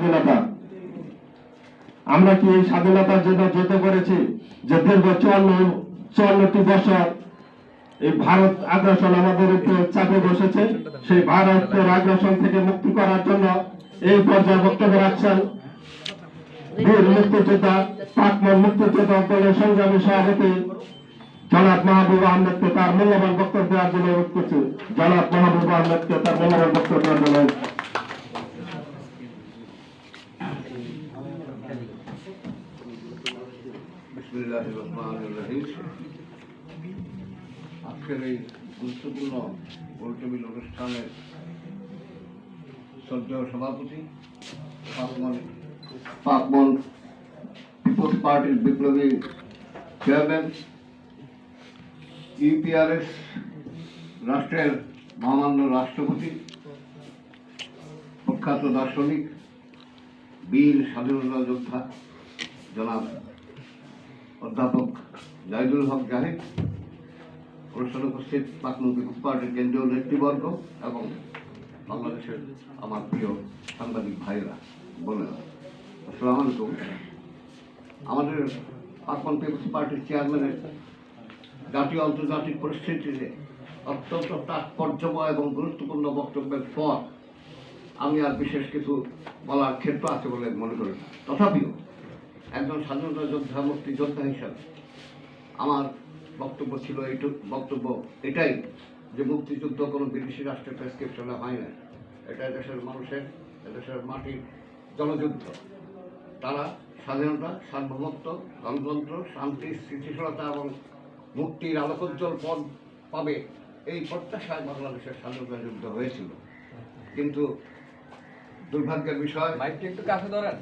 স্বাধীনতা। আমরা কি এই স্বাধীনতার জন্য যুদ্ধ করেছি যে দীর্ঘ চুয়ান্ন, চুয়ান্নটি বছর এই ভারত আগ্রাসন আমাদের উপরে চাপে বসেছে? সেই ভারতের আগ্রাসন থেকে মুক্তি করার জন্য এই পর্যায়ে বক্তব্য রাখছেন বীর মুক্তিযোদ্ধা পাকমন মুক্তিযোদ্ধা দলের সংগ্রামী সভাপতি জনাব মাহবুব আহমেদকে তার মূল্যবান বক্তব্য দেওয়ার জন্য অনুরোধ করছি। জনাব মাহবুব আহমেদকে তার মূল্যবান বক্তব্য দেওয়ার জন্য বিসমিল্লাহ আজকের এই গুরুত্বপূর্ণ গোলটেবিল অনুষ্ঠানের শ্রদ্ধেয় সভাপতি পাকমন পাকমন পার্টির বিপ্লবী চেয়ারম্যান, ইউপিআরএস রাষ্ট্রের মহামান্য রাষ্ট্রপতি, প্রখ্যাত দার্শনিক, বীর স্বাধীনতা যোদ্ধা জনাব অধ্যাপক জাহিদুল হক জাহিদ, অনুষ্ঠানে উপস্থিত পাকনুল পিপুলস পার্টির কেন্দ্রীয় নেতৃবর্গ এবং বাংলাদেশের আমার প্রিয় সাংবাদিক ভাইরা বোনেরা। আসসালাম আলাইকুম। আমাদের পাকন পিপুলস পার্টির চেয়ারম্যানের জাতীয় আন্তর্জাতিক পরিস্থিতিতে অত্যন্ত তাৎপর্যময় এবং গুরুত্বপূর্ণ বক্তব্যের পর আমি আর বিশেষ কিছু বলার ক্ষেত্র আছে বলে মনে করি। তথাপিও একজন স্বাধীনতা যোদ্ধা মুক্তিযোদ্ধা হিসাবে। আমার বক্তব্য ছিল এইটুক বক্তব্য এটাই যে মুক্তিযুদ্ধ কোনো বিদেশি রাষ্ট্রের প্রেসক্রিপশনে হয় না। এটা দেশের মানুষের দেশের মাটির জনযুদ্ধ তারা স্বাধীনতা সার্বভৌমত্ব গণতন্ত্র শান্তি স্থিতিশীলতা এবং মুক্তির আলোকোজ্জ্বল পথ পাবে এই প্রত্যাশায় বাংলাদেশের স্বাধীনতা যুদ্ধ হয়েছিল। কিন্তু দুর্ভাগ্যের বিষয় মাইকটা একটু কাছে ধরেন।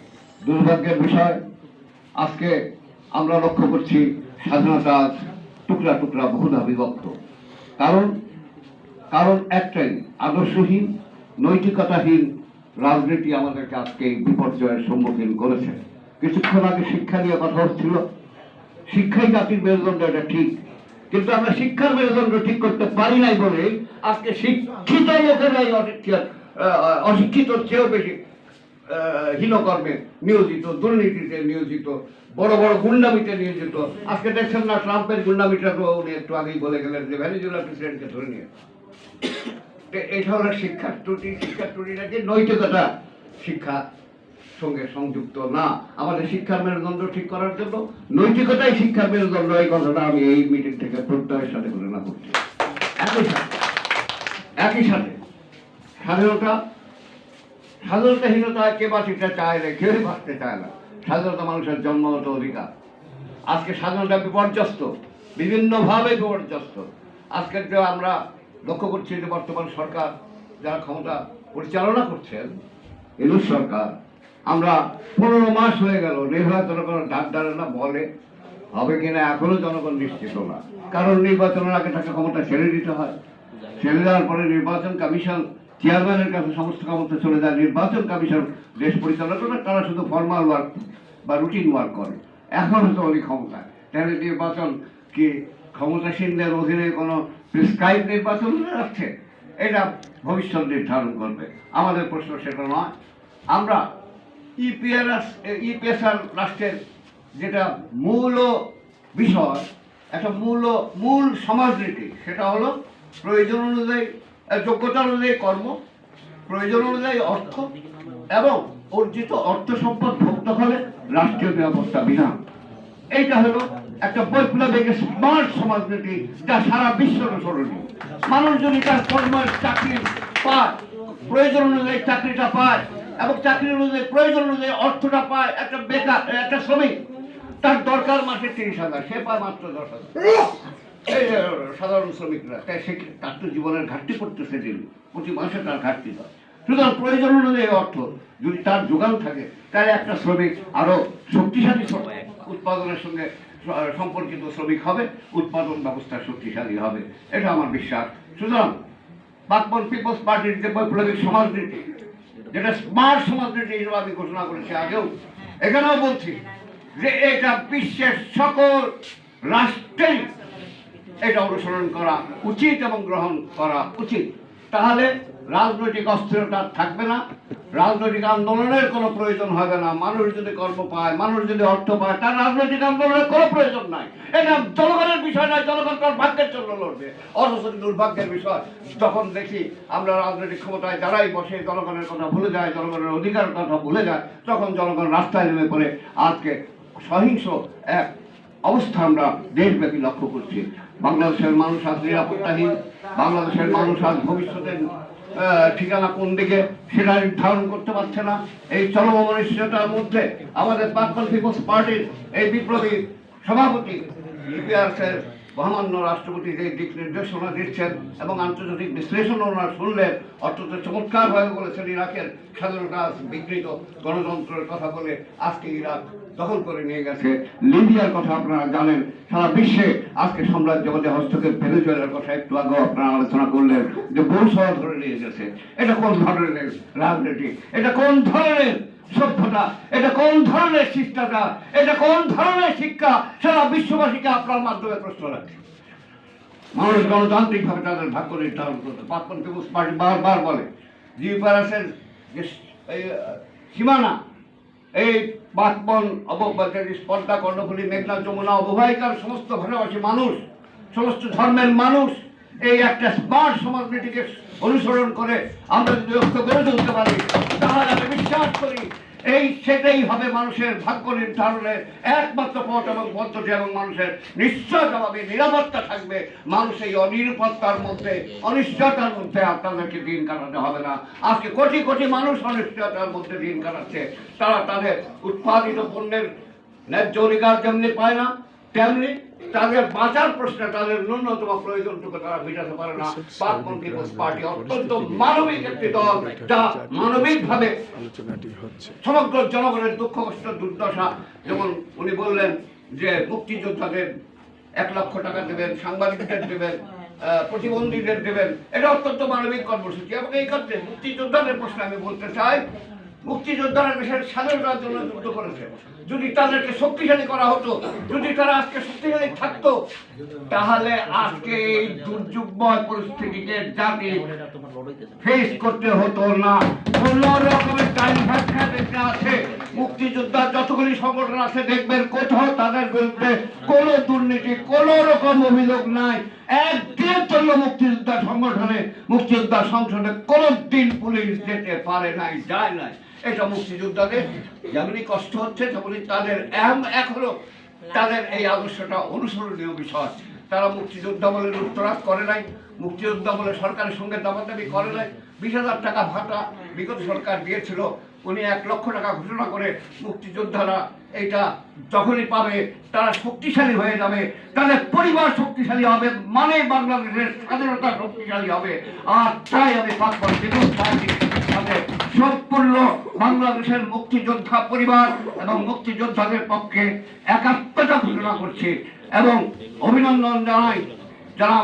দুর্ভাগ্যের বিষয় আজকে আমরা লক্ষ্য করছি স্বাধীনতা আজ টুকরা টুকরা বহুধা বিভক্ত। কারণ কারণ একটাই, আদর্শহীন, নৈতিকতাহীন রাজনীতি আমাদেরকে আজকে বিপর্যয়ের সম্মুখীন করেছে। কিছুক্ষণ আগে শিক্ষা নিয়ে কথা হচ্ছিল। শিক্ষাই জাতির মেরুদণ্ড, এটা ঠিক। কিন্তু আমরা শিক্ষার মেরুদণ্ড ঠিক করতে পারি নাই বলে আজকে শিক্ষিত লোকেরাই অশিক্ষিত চেয়েও বেশি। হীনকর্মে নিয়োজিত, দুর্নীতিতে নিয়োজিত, বড় বড় গুন্ডামিতে নিয়োজিত। আজকে দেখছেন না, ট্রাম্পের গুন্ডামিটা তো উনি একটু আগেই বলে গেলেন যে ভেনিজুয়েলার প্রেসিডেন্টকে ধরে নিয়ে। এটা হলো শিক্ষার ত্রুটি, শিক্ষার ত্রুটিটা যে নৈতিকতা শিক্ষা সঙ্গে সংযুক্ত না? আমাদের শিক্ষার মেরুদণ্ড ঠিক করার জন্য, নৈতিকতাই শিক্ষার মেরুদণ্ড, এই কথাটা আমি এই মিটিং থেকে প্রত্যয়ের সাথে ঘোষণা করছি। একই সাথে একই সাথে স্বাধীনতা স্বাধীনতাহীনতা কে বাঁচিতে চায় না, কেউই বাঁচতে চায় না। স্বাধীনতা মানুষের জন্মগত অধিকার। আজকে স্বাধীনতা বিপর্যস্ত, বিভিন্নভাবে বিপর্যস্ত। আজকের যে আমরা লক্ষ্য করছি যে বর্তমান সরকার যারা ক্ষমতা পরিচালনা করছেন এলুস সরকার, আমরা পনেরো মাস হয়ে গেল, নির্বাচন জনগণ ডাক ডারে না বলে। হবে কিনা এখনও জনগণ নিশ্চিত না। কারণ নির্বাচনের আগে তাকে ক্ষমতা ছেড়ে দিতে হয়। ছেড়ে দেওয়ার পরে নির্বাচন কমিশন চেয়ারম্যানের কাছে সমস্ত ক্ষমতা চলে যায়, নির্বাচন কমিশন, দেশ পরিচালনা করে তারা শুধু ফর্মাল ওয়ার্ক বা রুটিন ওয়ার্ক করে। এখন তো অনেক ক্ষমতা তাহলে নির্বাচন কি ক্ষমতাসীনদের অধীনে কোনো প্রেসক্রাইব নির্বাচন রাখছে এটা ভবিষ্যৎ নির্ধারণ করবে। আমাদের প্রশ্ন সেটা নয়। আমরা ইপিআরএস ইপিএসআর রাষ্ট্রের যেটা মূল বিষয়, একটা মূল মূল সমাজনীতি, সেটা হলো প্রয়োজন অনুযায়ী যোগ্যতা অনুযায়ী কর্ম, প্রয়োজন অনুযায়ী অর্থ এবং অর্জিত অর্থ সম্পদ ভোক্ত হলে রাষ্ট্রীয় নিরাপত্তা বিধান এইটা হলো একটা বৈপ্লবিক স্মার্ট সমাজনীতি যা সারা বিশ্ব অনুসরণীয় মানুষ যদি তার কর্মের চাকরি পায়, প্রয়োজন অনুযায়ী চাকরিটা পায় এবং চাকরি অনুযায়ী, প্রয়োজন অনুযায়ী অর্থটা পায় একটা বেকার, একটা শ্রমিক, তার দরকার মাসে তিরিশ হাজার, সে পায় মাত্র দশ হাজার। সাধারণ শ্রমিকরা তাই সে তার তো জীবনের ঘাটতি পড়তেছে দিন, প্রতি মাসে তার ঘাটতি হয়। সুতরাং প্রয়োজন অনুযায়ী অর্থ, যদি তার যোগান থাকে, তাহলে একটা শ্রমিক আরও শক্তিশালী উৎপাদনের সঙ্গে সম্পর্কিত শ্রমিক হবে, উৎপাদন ব্যবস্থা শক্তিশালী হবে, এটা আমার বিশ্বাস। সুতরাং বাকবন পিপলস পার্টির যে বৈপ্লবিক সমাজনীতি, যেটা স্মার্ট সমাজনীতি হিসেবে আমি ঘোষণা করেছি আগেও, এখানেও বলছি যে এটা বিশ্বের সকল রাষ্ট্রেই এটা অনুসরণ করা উচিত এবং গ্রহণ করা উচিত। তাহলে রাজনৈতিক অস্থিরতা থাকবে না, রাজনৈতিক আন্দোলনের কোনো প্রয়োজন হবে না। মানুষ যদি কর্ম পায়, মানুষ যদি অর্থ পায়, তার রাজনৈতিক আন্দোলনের কোনো প্রয়োজন নাই। এটা জনগণের বিষয় নয়, জনগণ তার ভাগ্যের জন্য লড়বে। অথচ দুর্ভাগ্যের বিষয়। যখন দেখি আমরা রাজনৈতিক ক্ষমতায় যারাই বসে জনগণের কথা ভুলে যায়, জনগণের অধিকারের কথা ভুলে যায়, তখন জনগণ রাস্তায় নেমে পড়ে। আজকে সহিংস এক অবস্থা আমরা দেশব্যাপী লক্ষ্য করছি। বাংলাদেশের মানুষ আজ নিরাপত্তাহীন, বাংলাদেশের মানুষ আজ ভবিষ্যতের ঠিকানা কোন দিকে সেটা নির্ধারণ করতে পারছে না। এই চরমনিষ্ঠতার মধ্যে আমাদের প্রাক্তন পিপলস পার্টির এই বিপ্লবী সভাপতি ইপিআরসের মহামান্য রাষ্ট্রপতি যে দিক নির্দেশনা দিচ্ছেন এবং আন্তর্জাতিক বিশ্লেষণ ওনারা শুনলেন, অত্যন্ত চমৎকারভাবে বলেছেন, ইরাকের স্বাধীনতা বিকৃত গণতন্ত্রের কথা বলে আজকে ইরাক দখল করে নিয়ে গেছে। লিবিয়ার কথা আপনারা জানেন, সারা বিশ্বে আজকে সাম্রাজ্যবাদী হস্তক্ষেপ ভেনেজুয়েলার কথা একটু আগেও আপনারা আলোচনা করলেন যে বৌসভা ধরে নিয়ে গেছে। এটা কোন ধরনের রাজনীতি? এটা কোন ধরনের সভ্যতা, এটা কোন ধরনের শিষ্টাচার, এটা কোন ধরনের শিক্ষা, সারা বিশ্ববাসীকে আপনার মাধ্যমে প্রশ্ন রাখছে মানুষ গণতান্ত্রিক ভাবে তাদের ভাগ্য নির্ধারণ করতে পাপন পিপুলস পার্টি বারবার বলে জি প্যারাসের যে সীমানা, এই বাকবন অববাদের স্পর্ধা, কর্ণফুলী, মেঘনা, যমুনা, অববাহিকার সমস্ত ভাষাভাষী মানুষ, সমস্ত ধর্মের মানুষ, এই একটা স্মার্ট সমাজনীতিকে অনুসরণ করে আমরা যদি ঐক্য গড়ে তুলতে পারি করি। এই সেটাই হবে মানুষের ভাগ্য নির্ধারণের একমাত্র পথ এবং পদ্ধতি এবং মানুষের নিশ্চয় জবাবে নিরাপত্তা থাকবে। মানুষ এই অনিরাপত্তার মধ্যে, অনিশ্চয়তার মধ্যে আপনাদেরকে দিন কাটাতে হবে না। আজকে কোটি কোটি মানুষ অনিশ্চয়তার মধ্যে দিন কাটাচ্ছে। তারা তাদের উৎপাদিত পণ্যের ন্যায্য অধিকার যেমনি পায় না তেমনি তাদের বাঁচার প্রশ্নে তাদের ন্যূনতম প্রয়োজনটুকু তারা মেটাতে পারে না। পার্পন পিপলস পার্টি অত্যন্ত মানবিক একটি দল যা মানবিকভাবে আলোচনাটি হচ্ছে। সমগ্র জনগণের দুঃখ কষ্ট দুর্দশা যেমন উনি বললেন যে মুক্তিযোদ্ধাদের এক লক্ষ টাকা দেবেন সাংবাদিকদের দেবেন আহ, প্রতিবন্ধীদের দেবেন। এটা অত্যন্ত মানবিক কর্মসূচি। এবং এই ক্ষেত্রে মুক্তিযোদ্ধাদের প্রশ্নে আমি বলতে চাই মুক্তিযোদ্ধারা দেশের স্বাধীনতার জন্য যুদ্ধ করেছে। যদি তাদেরকে শক্তিশালী করা হতো, যদি তারা আজকে শক্তিশালী থাকতো, তাহলে আজকে এই দুর্যোগময় পরিস্থিতিকে জাতি ফেস করতে হতো না। কোন রকমের টাইম আছে মুক্তিযোদ্ধা যতগুলি সংগঠন আছে, দেখবেন কোথাও তাদের বিরুদ্ধে কোনো দুর্নীতি, কোনো রকম অভিযোগ নাই। একদিন জন্য মুক্তিযোদ্ধা সংগঠনে, মুক্তিযোদ্ধা সংসদে কোনো দিন পুলিশ যেতে পারে নাই, যায় নাই। এটা মুক্তিযোদ্ধাদের যেমনি কষ্ট হচ্ছে তেমনি তাদের এম- এখনও তাদের এই আদর্শটা অনুসরণীয় বিষয়। তারা মুক্তিযোদ্ধা বলে লুটতরাজ করে নাই, মুক্তিযোদ্ধা বলে সরকারের সঙ্গে দাবাদাবি করে নাই। বিশ হাজার টাকা ভাতা বিগত সরকার দিয়েছিল, উনি এক লক্ষ টাকা ঘোষণা করে মুক্তিযোদ্ধারা এইটা যখনই পাবে, তারা শক্তিশালী হয়ে যাবে, তাদের পরিবার শক্তিশালী হবে মানে বাংলাদেশের স্বাধীনতা শক্তিশালী হবে। আর তাই আমি পাঁচ সম্পূর্ণ বাংলাদেশের মুক্তিযোদ্ধা পরিবার এবং মুক্তিযোদ্ধাদের পক্ষে একাত্মতা ঘোষণা করছে এবং অভিনন্দন জানাই যারা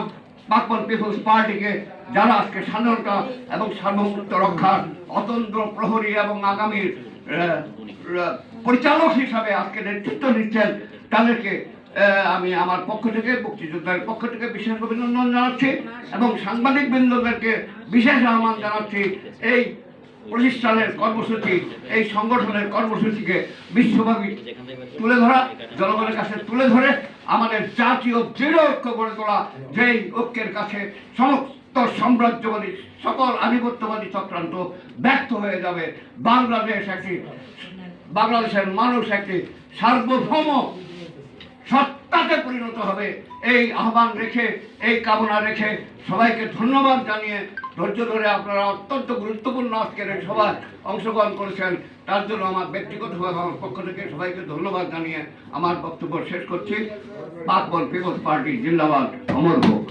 বাকপল পিপলস পার্টিকে, যারা আজকে স্বাধীনতা এবং সার্বভৌমত্ব রক্ষার অতন্ত্র প্রহরী এবং আগামীর পরিচালক হিসাবে আজকে নেতৃত্ব নিচ্ছেন তাদেরকে আমি আমার পক্ষ থেকে মুক্তিযোদ্ধার পক্ষ থেকে বিশেষ অভিনন্দন জানাচ্ছি এবং সাংবাদিক বৃন্দদেরকে বিশেষ আহ্বান জানাচ্ছি, এই প্রতিষ্ঠানের কর্মসূচি, এই সংগঠনের কর্মসূচিকে বিশ্বব্যাপী তুলে ধরা, জনগণের কাছে তুলে ধরে আমাদের জাতীয় দৃঢ় ঐক্য গড়ে তোলা, যেই ঐক্যের কাছে সমস্ত সাম্রাজ্যবাদী, সকল আধিপত্যবাদী চক্রান্ত ব্যর্থ হয়ে যাবে। বাংলাদেশ একটি বাংলাদেশের মানুষ একটি সার্বভৌম সত্তাতে পরিণত হবে। এই আহ্বান রেখে, এই কামনা রেখে সবাইকে ধন্যবাদ জানিয়ে ধৈর্য ধরে আপনারা অত্যন্ত গুরুত্বপূর্ণ আজকের এই সভায় অংশগ্রহণ করেছেন। তার জন্য আমার ব্যক্তিগতভাবে আমার পক্ষ থেকে সবাইকে ধন্যবাদ জানিয়ে আমার বক্তব্য শেষ করছি। বাকবল পিপলস পার্টি, জিন্দাবাদ, অমর হোক।